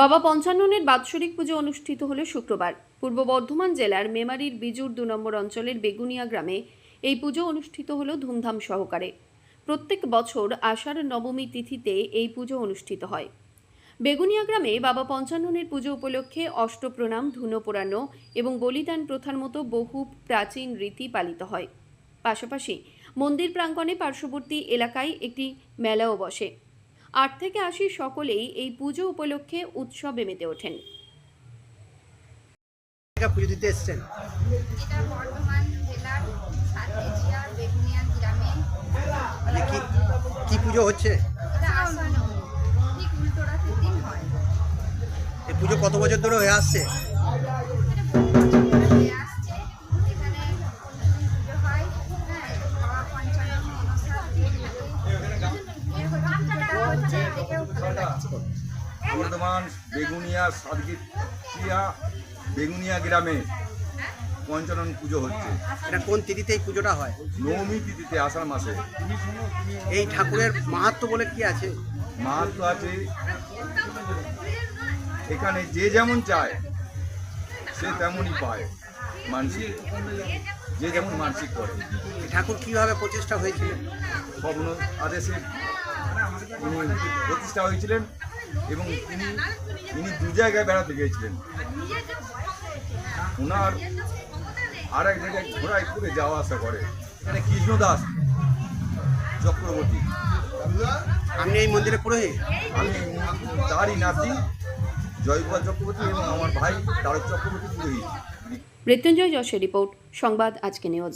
বাবা পঞ্চান্ননের বাৎসরিক পুজো অনুষ্ঠিত হলো শুক্রবার। পূর্ব বর্ধমান জেলার মেমারির বিজুর দু নম্বর অঞ্চলের বেগুনিয়া গ্রামে এই পুজো অনুষ্ঠিত হলো ধুমধাম সহকারে। প্রত্যেক বছর আষাঢ় নবমী তিথিতে এই পুজো অনুষ্ঠিত হয়। বেগুনিয়া গ্রামে বাবা পঞ্চান্ননের পুজো উপলক্ষে অষ্টপ্রণাম ধুনো পোড়ানো এবং বলিদান প্রথার মতো বহু প্রাচীন রীতি পালিত হয়। পাশাপাশি মন্দির প্রাঙ্গণে পার্শ্ববর্তী এলাকায় একটি মেলাও বসে। আট থেকে আশি সকলেই এই পুজো উপলক্ষে উৎসবে মেতে ওঠেন। পুজো দিতে এসছেন? এটা বর্ধমান জেলার সাতগেছিয়া বেগুনিয়া গ্রামে। মানে কি কি পুজো হচ্ছে? এই পুজো কত বছর ধরে হয়ে আসছে? বর্ধমান বেগুনিয়া সাতগিয়া বেগুনিয়া গ্রামে পঞ্চানন পুজো হচ্ছে। এটা কোন তিথিতে এই পুজোটা হয়? নবমী তিথিতে আষাঢ় মাসে। এই ঠাকুরের মাহাত্ম বলে কি আছে? মাহাত্ম আছে এখানে যে যেমন চায় সে তেমনই পায় মানসিক। যে যেমন মানসিক করে। ঠাকুর কীভাবে প্রতিষ্ঠা হয়েছিল? স্বপ্ন আদেশে প্রতিষ্ঠা হয়েছিলেন। এবং তিনি তিনি দু জায়গায় বেড়াতে গিয়েছিলেন। ওনার আর এক জায়গায় ঘোড়ায় করে যাওয়া আসা করে। এখানে কৃষ্ণদাস চক্রবর্তী। আপনি এই মন্দিরে পুরোহিত? আমি তারই নাতি জয়কুমার চক্রবর্তী এবং আমার ভাই তারক চক্রবর্তী পুরোহিত। মৃত্যুঞ্জয় যশের রিপোর্ট সংবাদ আজকে নিউজ।